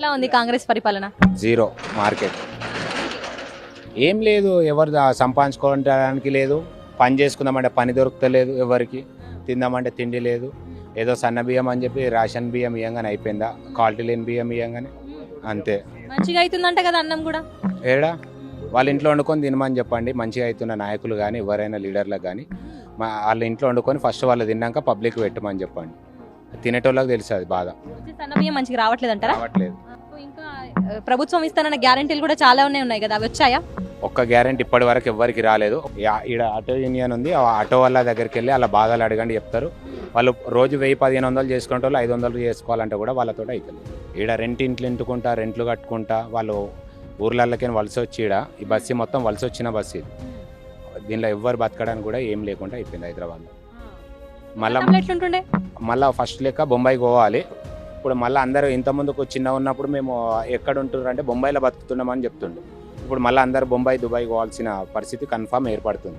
ఎట్లా ఉంది కాంగ్రెస్ పరిపాలన? Zero market. ఏం లేదు ఎవరు సంపాదించుకోవడానికి లేదు పని చేసుకుందామంటే పని దొరుకుతలేదు ఎవరికి తిందామంటే తిండి లేదు. ఏదో సన్న బియ్యం అని చెప్పి రేషన్ బియ్యం ఇయ్యంగానే అయిపోయిందా క్వాలిటీ లేని బియ్యం ఇయ్యంగానే. అంతే. మంచిగా అవుతుందంట కదా అన్నం కూడా? ఏడా? వాళ్ళ ఇంట్లో వండుకొని తినమని చెప్పండి మంచిగా అవుతున్న నాయకులు కానీ ఎవరైనా లీడర్లకు కానీ మా వాళ్ళ ఇంట్లో వండుకొని ఫస్ట్ వాళ్ళు తిన్నాక పబ్లిక్ పెట్టమని చెప్పండి. తినేటోళ్ళకి తెలుసు అది బాధ. సన్న బియ్యం మంచిగా రావట్లేదు అంటారా రావట్లేదు. ప్రభుత్వం ఇస్తానన్న గ్యారంటీలు కూడా చాలా ఉన్నాయి ఉన్నాయి కదా. అవి వచ్చాయా? ఒక్క గ్యారెంటీ ఇప్పటి వరకు ఎవ్వరికి రాలేదు. ఈడ ఆటో యూనియన్ ఉంది ఆ ఆటో వాళ్ళ దగ్గరికి వెళ్ళి అలా బాధలు అడగండి చెప్తారు. వాళ్ళు రోజు వెయ్యి పదిహేను వందలు చేసుకుంటే వాళ్ళు ఐదు వందలు చేసుకోవాలంటే కూడా వాళ్ళతో అవుతుంది ఈడ రెంట్ ఇంట్లు ఇంటుకుంటా రెంట్లు కట్టుకుంటా వాళ్ళు ఊర్లలోకి వలస వచ్చి ఈడ ఈ బస్సు మొత్తం వలస వచ్చిన బస్సు ఇది. దీనిలో ఎవ్వరు బతకడానికి కూడా ఏం లేకుండా అయిపోయింది హైదరాబాద్లో. మళ్ళా మళ్ళీ ఫస్ట్ లెక్క బొంబాయి పోవాలి. ఇప్పుడు మళ్ళీ అందరూ ఇంతకుముందుకు చిన్న ఉన్నప్పుడు మేము ఎక్కడ ఉంటున్నారు అంటే బొంబాయిలో బతుకుతున్నామని చెప్తుండే. ఇప్పుడు మళ్ళీ అందరూ బొంబాయి దుబాయ్ పోవాల్సిన పరిస్థితి కన్ఫామ్ ఏర్పడుతుంది.